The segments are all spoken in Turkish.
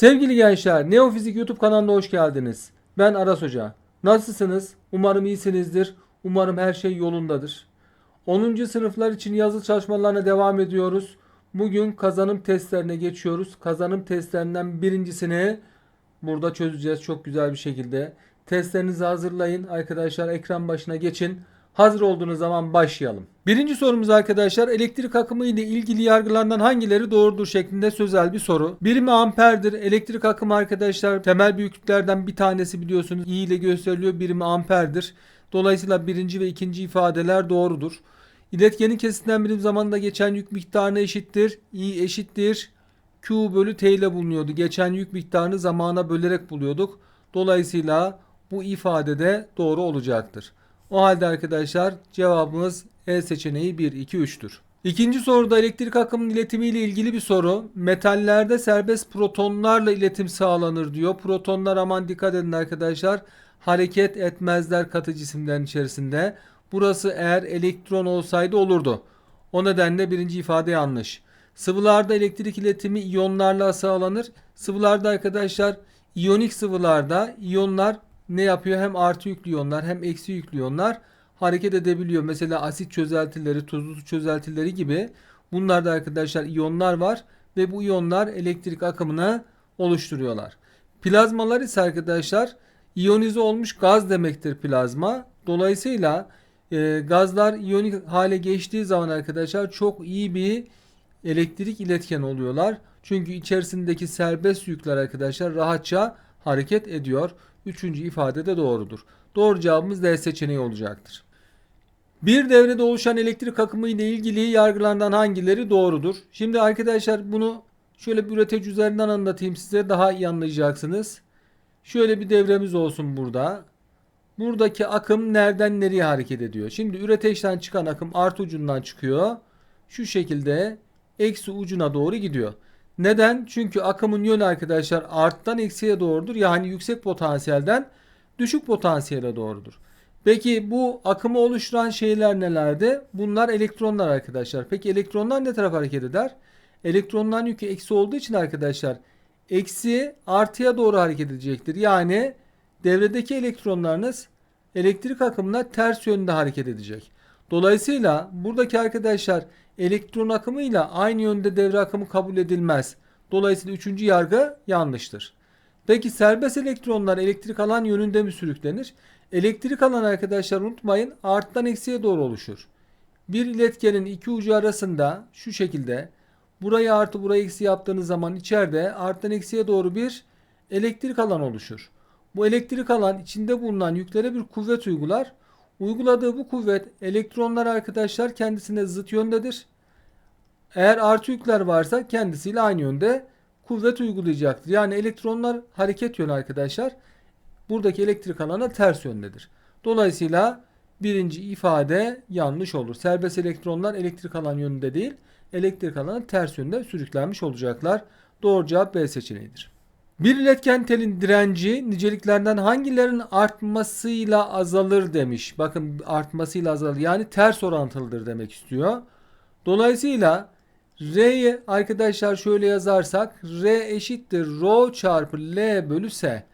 Sevgili gençler, Neofizik YouTube kanalına hoş geldiniz. Ben Aras Hoca. Nasılsınız? Umarım iyisinizdir. Umarım her şey yolundadır. 10. sınıflar için yazı çalışmalarına devam ediyoruz. Bugün kazanım testlerine geçiyoruz. Kazanım testlerinden birincisini burada çözeceğiz çok güzel bir şekilde. Testlerinizi hazırlayın. Arkadaşlar ekran başına geçin. Hazır olduğunuz zaman başlayalım. Birinci sorumuz arkadaşlar elektrik akımı ile ilgili yargılardan hangileri doğrudur şeklinde sözel bir soru. Birimi amperdir. Elektrik akımı arkadaşlar temel büyüklüklerden bir tanesi biliyorsunuz. i ile gösteriliyor. Birimi amperdir. Dolayısıyla birinci ve ikinci ifadeler doğrudur. İletkenin kesitinden birim zamanında geçen yük miktarına eşittir. I eşittir. Q bölü T ile bulunuyordu. Geçen yük miktarını zamana bölerek buluyorduk. Dolayısıyla bu ifade de doğru olacaktır. O halde arkadaşlar cevabımız E seçeneği 1, 2, 3'tür. İkinci soruda elektrik akımının iletimi ile ilgili bir soru. Metallerde serbest protonlarla iletim sağlanır diyor. Protonlar aman dikkat edin arkadaşlar. Hareket etmezler katı cisimlerin içerisinde. Burası eğer elektron olsaydı olurdu. O nedenle birinci ifade yanlış. Sıvılarda elektrik iletimi iyonlarla sağlanır. Sıvılarda arkadaşlar iyonik sıvılarda iyonlar ne yapıyor? Hem artı yüklü iyonlar hem eksi yüklü iyonlar hareket edebiliyor. Mesela asit çözeltileri, tuzlu su çözeltileri gibi bunlarda arkadaşlar iyonlar var ve bu iyonlar elektrik akımını oluşturuyorlar. Plazmalar ise arkadaşlar iyonize olmuş gaz demektir plazma. Dolayısıyla e, gazlar iyonik hale geçtiği zaman arkadaşlar çok iyi bir elektrik iletken oluyorlar. Çünkü içerisindeki serbest yükler arkadaşlar rahatça hareket ediyor. Üçüncü ifade de doğrudur. Doğru cevabımız D seçeneği olacaktır. Bir devrede oluşan elektrik akımı ile ilgili yargılardan hangileri doğrudur? Şimdi arkadaşlar bunu şöyle bir üretici üzerinden anlatayım size daha iyi anlayacaksınız. Şöyle bir devremiz olsun burada. Buradaki akım nereden nereye hareket ediyor? Şimdi üreteçten çıkan akım artı ucundan çıkıyor. Şu şekilde eksi ucuna doğru gidiyor. Neden? Çünkü akımın yönü arkadaşlar arttan eksiye doğrudur. Yani yüksek potansiyelden düşük potansiyele doğrudur. Peki bu akımı oluşturan şeyler nelerdi? Bunlar elektronlar arkadaşlar. Peki elektronlar ne tarafa hareket eder? Elektronların yükü eksi olduğu için arkadaşlar eksi artıya doğru hareket edecektir. Yani devredeki elektronlarınız elektrik akımına ters yönde hareket edecek. Dolayısıyla buradaki arkadaşlar elektron akımıyla aynı yönde devre akımı kabul edilmez. Dolayısıyla üçüncü yargı yanlıştır. Peki serbest elektronlar elektrik alan yönünde mi sürüklenir? Elektrik alan arkadaşlar unutmayın arttan eksiye doğru oluşur. Bir iletkenin iki ucu arasında şu şekilde burayı artı burayı eksi yaptığınız zaman içeride arttan eksiye doğru bir elektrik alan oluşur. Bu elektrik alan içinde bulunan yüklere bir kuvvet uygular. Uyguladığı bu kuvvet elektronlar arkadaşlar kendisine zıt yöndedir. Eğer artı yükler varsa kendisiyle aynı yönde kuvvet uygulayacaktır. Yani elektronlar hareket yönü arkadaşlar buradaki elektrik alana ters yöndedir. Dolayısıyla birinci ifade yanlış olur. Serbest elektronlar elektrik alan yönünde değil elektrik alana ters yönde sürüklenmiş olacaklar. Doğru cevap B seçeneğidir. Bir iletken telin direnci niceliklerden hangilerinin artmasıyla azalır demiş. Bakın artmasıyla azalır yani ters orantılıdır demek istiyor. Dolayısıyla R'yi arkadaşlar şöyle yazarsak R eşittir Rho çarpı L bölü S.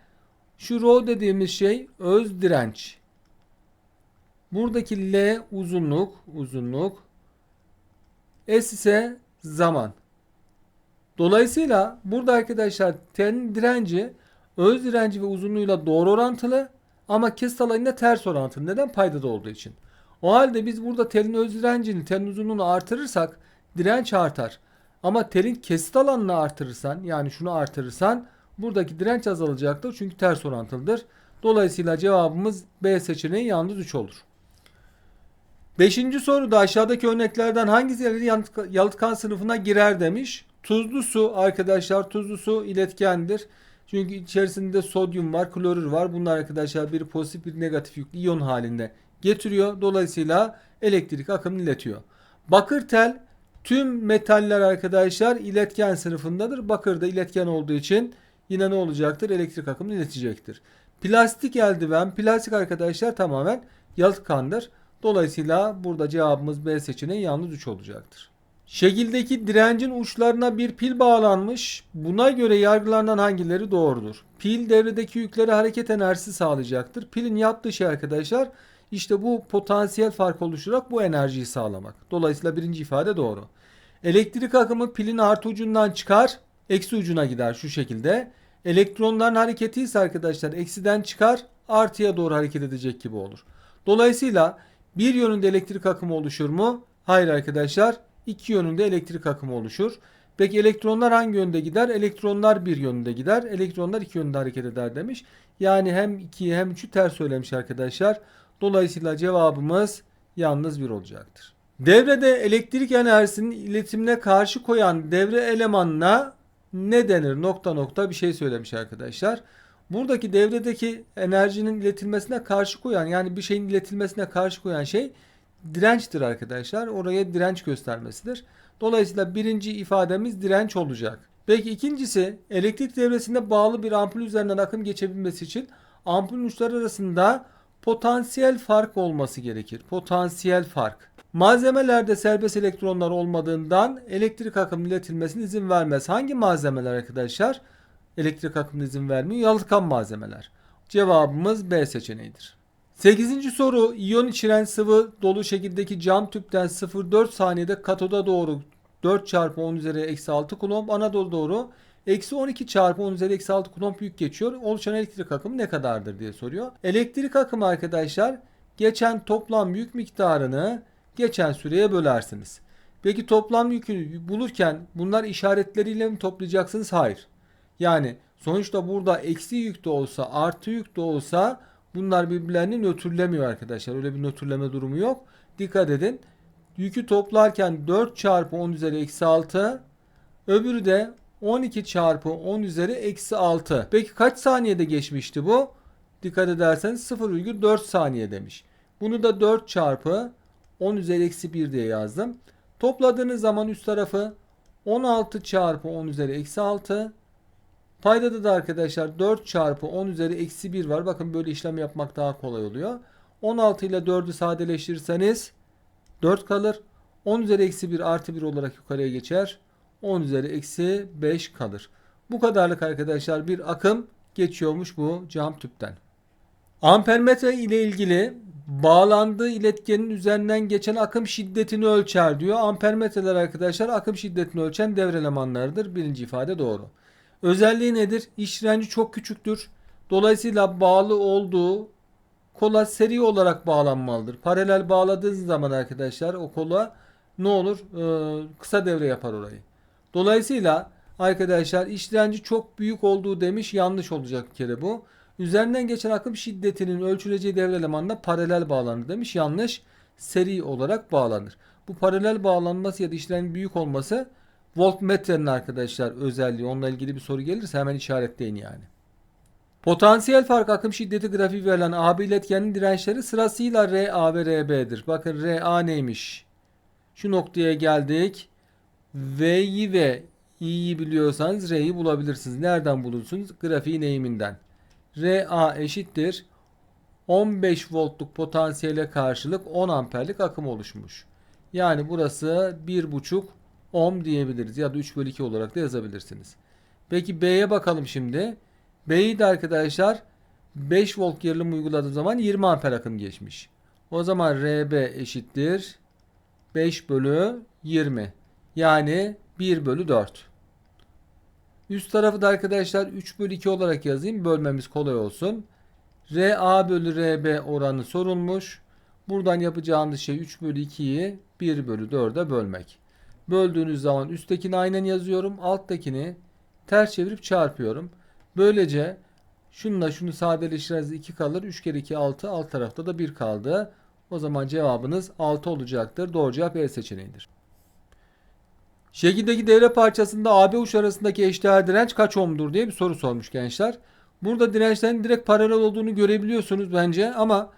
Şu Rho dediğimiz şey öz direnç. Buradaki L uzunluk, uzunluk. S ise zaman. Dolayısıyla burada arkadaşlar T'nin direnci öz direnci ve uzunluğuyla doğru orantılı ama kesit alanıyla ters orantılı. Neden? Paydada olduğu için. O halde biz burada telin öz direncini, telin uzunluğunu artırırsak direnç artar. Ama telin kesit alanını artırırsan yani şunu artırırsan buradaki direnç azalacaktır. Çünkü ters orantılıdır. Dolayısıyla cevabımız B seçeneği yalnız 3 olur. Beşinci soruda aşağıdaki örneklerden hangisi yalıtkan sınıfına girer demiş. Tuzlu su arkadaşlar tuzlu su iletkendir. Çünkü içerisinde sodyum var, klorür var. Bunlar arkadaşlar bir pozitif bir negatif yüklü iyon halinde getiriyor. Dolayısıyla elektrik akımını iletiyor. Bakır tel tüm metaller arkadaşlar iletken sınıfındadır. Bakır da iletken olduğu için yine ne olacaktır? Elektrik akımını iletecektir. Plastik eldiven, plastik arkadaşlar tamamen yalıtkandır. Dolayısıyla burada cevabımız B seçeneği yalnız 3 olacaktır. Şekildeki direncin uçlarına bir pil bağlanmış. Buna göre yargılanan hangileri doğrudur? Pil devredeki yükleri hareket enerjisi sağlayacaktır. Pilin yaptığı şey arkadaşlar işte bu potansiyel fark oluşturarak bu enerjiyi sağlamak. Dolayısıyla birinci ifade doğru. Elektrik akımı pilin artı ucundan çıkar, eksi ucuna gider şu şekilde. Elektronların hareketi ise arkadaşlar eksiden çıkar, artıya doğru hareket edecek gibi olur. Dolayısıyla bir yönünde elektrik akımı oluşur mu? Hayır arkadaşlar. İki yönünde elektrik akımı oluşur. Peki elektronlar hangi yönde gider? Elektronlar bir yönde gider. Elektronlar iki yönde hareket eder demiş. Yani hem 2'yi hem 3'ü ters söylemiş arkadaşlar. Dolayısıyla cevabımız yalnız bir olacaktır. Devrede elektrik enerjisinin iletimine karşı koyan devre elemanına ne denir? Nokta nokta bir şey söylemiş arkadaşlar. Buradaki devredeki enerjinin iletilmesine karşı koyan yani bir şeyin iletilmesine karşı koyan şey dirençtir arkadaşlar. Oraya direnç göstermesidir. Dolayısıyla birinci ifademiz direnç olacak. Peki ikincisi elektrik devresinde bağlı bir ampul üzerinden akım geçebilmesi için ampulün uçları arasında potansiyel fark olması gerekir. Potansiyel fark. Malzemelerde serbest elektronlar olmadığından elektrik akımının iletilmesine izin vermez. Hangi malzemeler arkadaşlar? Elektrik akımına izin vermiyor. Yalıtkan malzemeler. Cevabımız B seçeneğidir. 8. soru iyon içeren sıvı dolu şekildeki cam tüpten 0,4 saniyede katoda doğru 4 çarpı 10 üzeri eksi 6 kulomb anadolu doğru eksi 12 çarpı 10 üzeri eksi 6 kulomb yük geçiyor. Oluşan elektrik akımı ne kadardır diye soruyor. Elektrik akımı arkadaşlar geçen toplam yük miktarını geçen süreye bölersiniz. Peki toplam yükü bulurken bunlar işaretleriyle mi toplayacaksınız? Hayır. Yani sonuçta burada eksi yük de olsa artı yük de olsa bunlar birbirlerini nötrlemiyor arkadaşlar. Öyle bir nötrleme durumu yok. Dikkat edin. Yükü toplarken 4 çarpı 10 üzeri eksi 6 öbürü de 12 çarpı 10 üzeri eksi 6. Peki kaç saniyede geçmişti bu? Dikkat ederseniz 0,4 saniye demiş. Bunu da 4 çarpı 10 üzeri eksi 1 diye yazdım. Topladığınız zaman üst tarafı 16 çarpı 10 üzeri eksi 6 Paydada da arkadaşlar 4 çarpı 10 üzeri eksi 1 var. Bakın böyle işlem yapmak daha kolay oluyor. 16 ile 4'ü sadeleştirirseniz 4 kalır. 10 üzeri eksi 1 artı 1 olarak yukarıya geçer. 10 üzeri eksi 5 kalır. Bu kadarlık arkadaşlar bir akım geçiyormuş bu cam tüpten. Ampermetre ile ilgili bağlandığı iletkenin üzerinden geçen akım şiddetini ölçer diyor. Ampermetreler arkadaşlar akım şiddetini ölçen devre elemanlarıdır. Birinci ifade doğru. Özelliği nedir? İş çok küçüktür. Dolayısıyla bağlı olduğu kola seri olarak bağlanmalıdır. Paralel bağladığınız zaman arkadaşlar o kola ne olur? Ee, kısa devre yapar orayı. Dolayısıyla arkadaşlar iş çok büyük olduğu demiş yanlış olacak bir kere bu. Üzerinden geçen akım şiddetinin ölçüleceği devre elemanına paralel bağlanır demiş. Yanlış. Seri olarak bağlanır. Bu paralel bağlanması ya da işlerin büyük olması voltmetrenin arkadaşlar özelliği. Onunla ilgili bir soru gelirse hemen işaretleyin yani. Potansiyel fark akım şiddeti grafiği verilen AB iletkenin dirençleri sırasıyla RA ve RB'dir. Bakın RA neymiş? Şu noktaya geldik. V'yi ve i'yi biliyorsanız R'yi bulabilirsiniz. Nereden bulursunuz? Grafiğin eğiminden. RA eşittir 15 voltluk potansiyele karşılık 10 amperlik akım oluşmuş. Yani burası 1,5 ohm diyebiliriz ya da 3 bölü 2 olarak da yazabilirsiniz. Peki B'ye bakalım şimdi. B'yi de arkadaşlar 5 volt gerilim uyguladığım zaman 20 amper akım geçmiş. O zaman RB eşittir 5 bölü 20. Yani 1 bölü 4. Üst tarafı da arkadaşlar 3 bölü 2 olarak yazayım. Bölmemiz kolay olsun. RA bölü RB oranı sorulmuş. Buradan yapacağınız şey 3 bölü 2'yi 1 bölü 4'e bölmek. Böldüğünüz zaman üsttekini aynen yazıyorum. Alttakini ters çevirip çarpıyorum. Böylece şununla şunu sadeleştiririz 2 kalır. 3 kere 2 6. Alt tarafta da 1 kaldı. O zaman cevabınız 6 olacaktır. Doğru cevap E seçeneğidir. Şekildeki devre parçasında AB uç arasındaki eşdeğer direnç kaç ohm'dur diye bir soru sormuş gençler. Burada dirençlerin direkt paralel olduğunu görebiliyorsunuz bence ama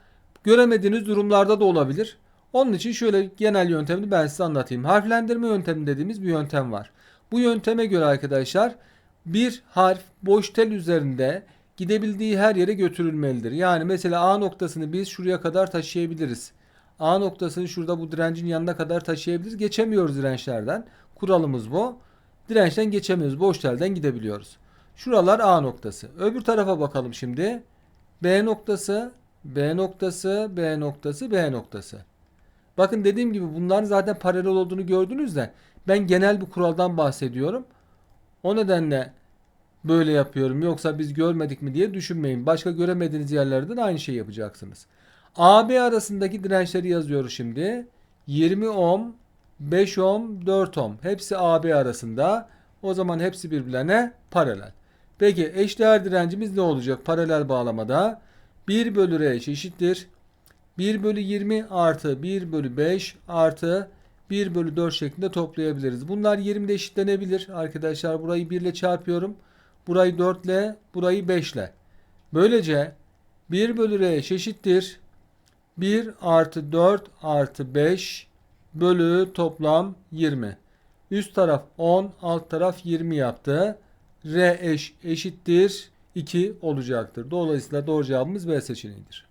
göremediğiniz durumlarda da olabilir. Onun için şöyle genel yöntemini ben size anlatayım. Harflendirme yöntemi dediğimiz bir yöntem var. Bu yönteme göre arkadaşlar bir harf boş tel üzerinde gidebildiği her yere götürülmelidir. Yani mesela A noktasını biz şuraya kadar taşıyabiliriz. A noktasını şurada bu direncin yanına kadar taşıyabiliriz. Geçemiyoruz dirençlerden. Kuralımız bu. Dirençten geçemiyoruz. Boş telden gidebiliyoruz. Şuralar A noktası. Öbür tarafa bakalım şimdi. B noktası, B noktası, B noktası, B noktası. Bakın dediğim gibi bunların zaten paralel olduğunu gördünüz de ben genel bir kuraldan bahsediyorum. O nedenle böyle yapıyorum. Yoksa biz görmedik mi diye düşünmeyin. Başka göremediğiniz yerlerde de aynı şeyi yapacaksınız. AB arasındaki dirençleri yazıyoruz şimdi. 20 ohm, 5 ohm, 4 ohm. Hepsi AB arasında. O zaman hepsi birbirlerine paralel. Peki eşdeğer direncimiz ne olacak paralel bağlamada? 1 bölü R eşittir. 1 bölü 20 artı 1 bölü 5 artı 1 bölü 4 şeklinde toplayabiliriz. Bunlar 20'de eşitlenebilir. Arkadaşlar burayı 1 ile çarpıyorum. Burayı 4 ile, burayı 5 ile. Böylece 1 bölü R eşittir. 1 artı 4 artı 5 bölü toplam 20. Üst taraf 10, alt taraf 20 yaptı. R eş eşittir 2 olacaktır. Dolayısıyla doğru cevabımız B seçeneğidir.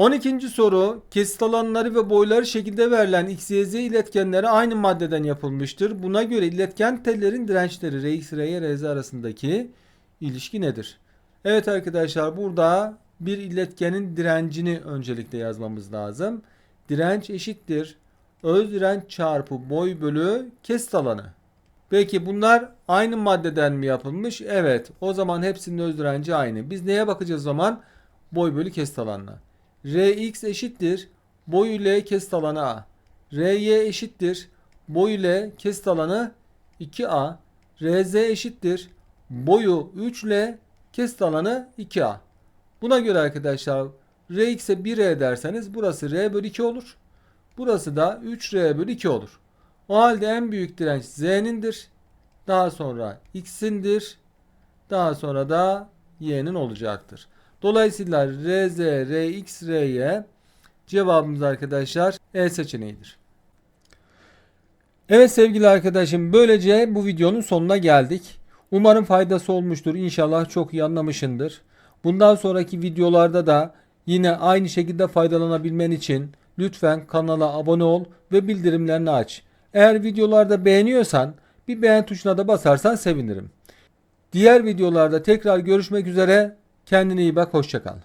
12. soru kesit alanları ve boyları şekilde verilen X, Y, iletkenleri aynı maddeden yapılmıştır. Buna göre iletken tellerin dirençleri Rx, Ry, Rz arasındaki ilişki nedir? Evet arkadaşlar burada bir iletkenin direncini öncelikle yazmamız lazım. Direnç eşittir. Öz direnç çarpı boy bölü kesit alanı. Peki bunlar aynı maddeden mi yapılmış? Evet. O zaman hepsinin öz direnci aynı. Biz neye bakacağız o zaman? Boy bölü kesit alanına. Rx eşittir. Boy ile kesit alanı A. Ry eşittir. Boy ile kesit alanı 2A. Rz eşittir. Boyu 3 ile kesit alanı 2A. Buna göre arkadaşlar Rx'e 1R derseniz burası R bölü 2 olur. Burası da 3R bölü 2 olur. O halde en büyük direnç Z'nindir. Daha sonra X'indir. Daha sonra da Y'nin olacaktır. Dolayısıyla RZ, RX, RY cevabımız arkadaşlar E seçeneğidir. Evet sevgili arkadaşım böylece bu videonun sonuna geldik. Umarım faydası olmuştur. İnşallah çok iyi anlamışındır. Bundan sonraki videolarda da yine aynı şekilde faydalanabilmen için lütfen kanala abone ol ve bildirimlerini aç. Eğer videolarda beğeniyorsan bir beğen tuşuna da basarsan sevinirim. Diğer videolarda tekrar görüşmek üzere. Kendine iyi bak. Hoşçakal.